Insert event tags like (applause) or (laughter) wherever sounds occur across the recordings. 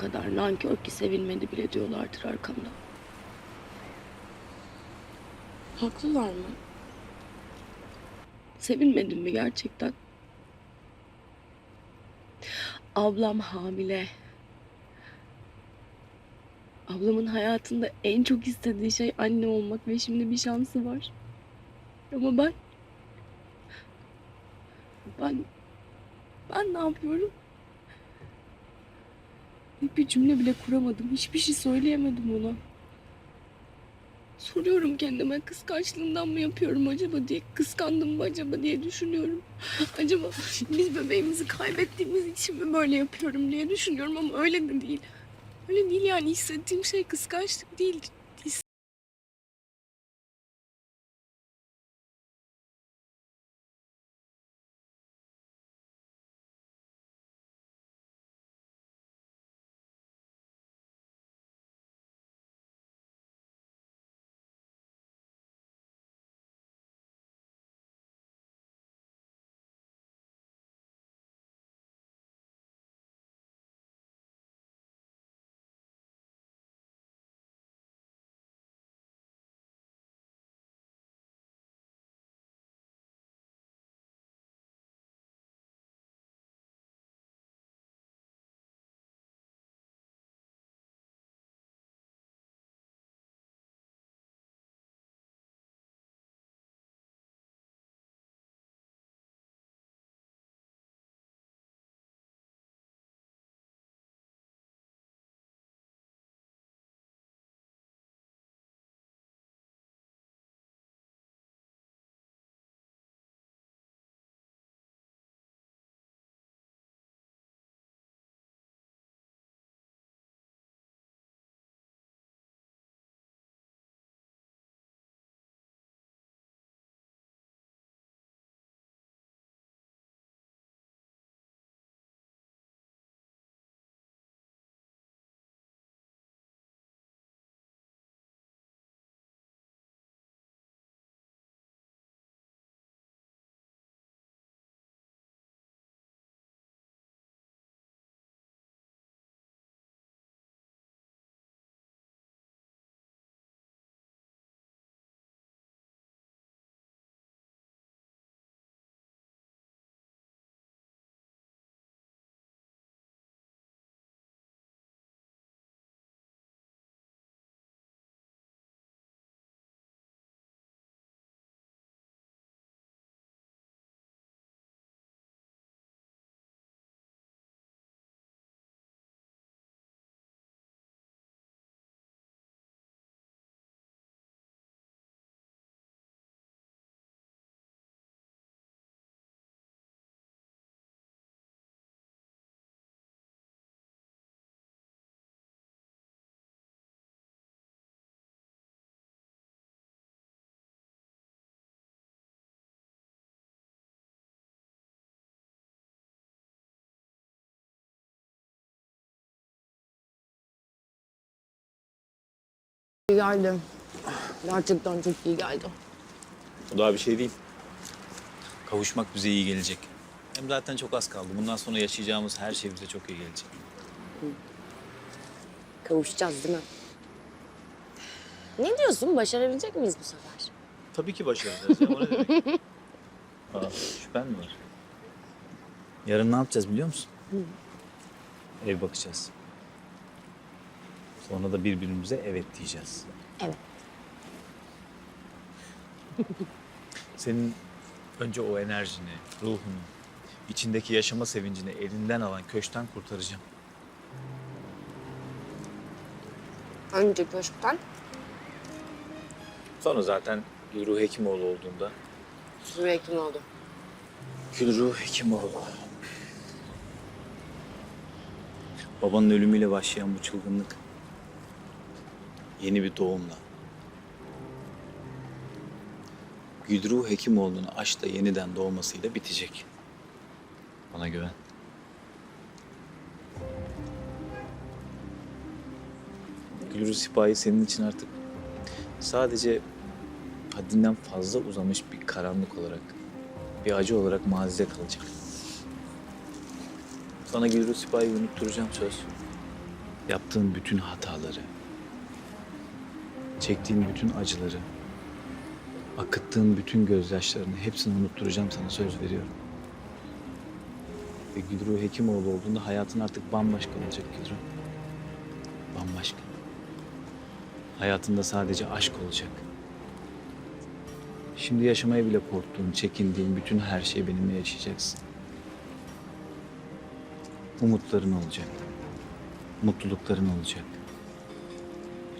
kadar nankör ki sevilmedi bile diyorlardır arkamda. Haklılar mı? Sevilmedim mi gerçekten? Ablam hamile. Ablamın hayatında en çok istediği şey anne olmak ve şimdi bir şansı var. Ama ben... Ben... Ben ne yapıyorum? Bir cümle bile kuramadım. Hiçbir şey söyleyemedim ona. Soruyorum kendime kıskançlığından mı yapıyorum acaba diye. Kıskandım mı acaba diye düşünüyorum. Acaba biz bebeğimizi kaybettiğimiz için mi böyle yapıyorum diye düşünüyorum ama öyle de değil. Öyle değil yani hissettiğim şey kıskançlık değil. İyi geldi. Gerçekten çok iyi geldi. O daha bir şey değil. Kavuşmak bize iyi gelecek. Hem zaten çok az kaldı. Bundan sonra yaşayacağımız her şey bize çok iyi gelecek. Kavuşacağız değil mi? Ne diyorsun? Başarabilecek miyiz bu sefer? Tabii ki başaracağız ya. O ne demek? (laughs) Aa, şüphen mi var? Yarın ne yapacağız biliyor musun? Ev bakacağız. Sonra da birbirimize evet diyeceğiz. Evet. Senin önce o enerjini, ruhunu, içindeki yaşama sevincini elinden alan köşten kurtaracağım. Önce köşkten, Sonra zaten Gülruh Hekimoğlu olduğunda kim oldu? Gülruh Hekimoğlu. Babanın ölümüyle başlayan bu çılgınlık yeni bir doğumla. Gülruh Hekimoğlu'nun aşkla yeniden doğmasıyla bitecek. Bana güven. Gülruh Sipahi senin için artık sadece haddinden fazla uzamış bir karanlık olarak, bir acı olarak mazide kalacak. Sana Gülruh Sipahi'yi unutturacağım söz. Yaptığın bütün hataları, çektiğin bütün acıları, akıttığın bütün gözyaşlarını hepsini unutturacağım sana söz veriyorum. Ve Gülru Hekimoğlu olduğunda hayatın artık bambaşka olacak Gülru. Bambaşka. Hayatında sadece aşk olacak. Şimdi yaşamaya bile korktuğun, çekindiğin bütün her şeyi benimle yaşayacaksın. Umutların olacak. Mutlulukların olacak.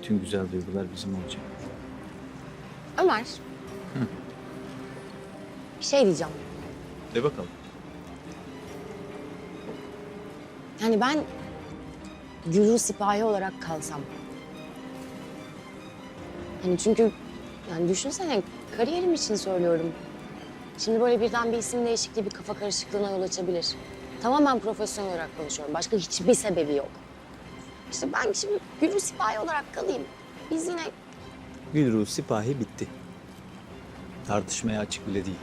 Bütün güzel duygular bizim olacak. Ömer. Bir şey diyeceğim. De bakalım. Yani ben Gürü sipahi olarak kalsam. Hani çünkü yani düşünsene kariyerim için söylüyorum. Şimdi böyle birden bir isim değişikliği bir kafa karışıklığına yol açabilir. Tamamen profesyonel olarak konuşuyorum. Başka hiçbir sebebi yok. İşte ben şimdi Gürü sipahi olarak kalayım. Biz yine Gülruh Sipahi bitti. Tartışmaya açık bile değil.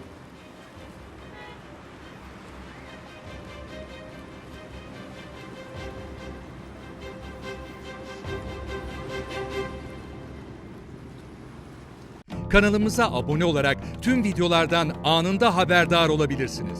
Kanalımıza abone olarak tüm videolardan anında haberdar olabilirsiniz.